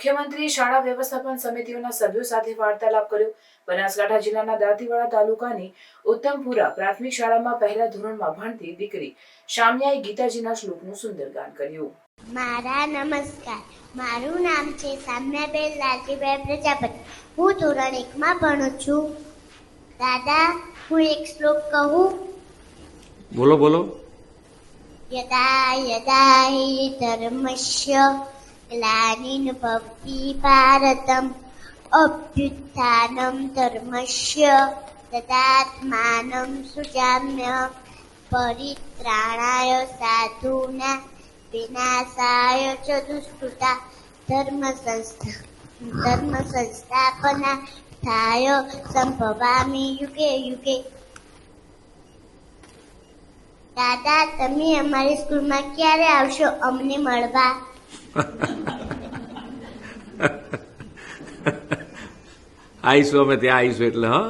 મુખ્યમંત્રીએ શાળા વ્યવસ્થાપન સમિતિઓના સભ્યો સાથે વાર્તાલાપ કર્યો. બનાસકાંઠા જિલ્લાના દાંતીવાડા તાલુકાની ઉત્તમપુરા પ્રાથમિક શાળામાં પહેલા ધોરણમાં ભણતી દીકરી શામ્યાએ ગીતાજીના શ્લોકનું સુંદર ગાન કર્યું. મારા નમસ્કાર. મારું નામ છે સામ્યાબેન લાલજીભાઈ પ્રજાપતિ. હું ધોરણ એકમાં ભણું છું. દાદા હું એક શ્લોક કહું. બોલો બોલો. યદા યદા હિ ધર્મસ્ય. ગ્લાનિન ભક્તિ ભારતમ અભ્યુત્થાનમ ધર્મસ્ય તદાત્માનમ સુજામ્ય પરિત્રાણાય સાધુના વિનાશાય ચ દુષ્કૃતા ધર્મ સંસ્થા ધર્મ સંસ્થાપના થાય સંભવામી યુગે યુગે દાદા તમે અમારી સ્કૂલમાં ક્યારે આવશો? અમને મળવા. આવીશું અમે ત્યાં આવીશું એટલે હા?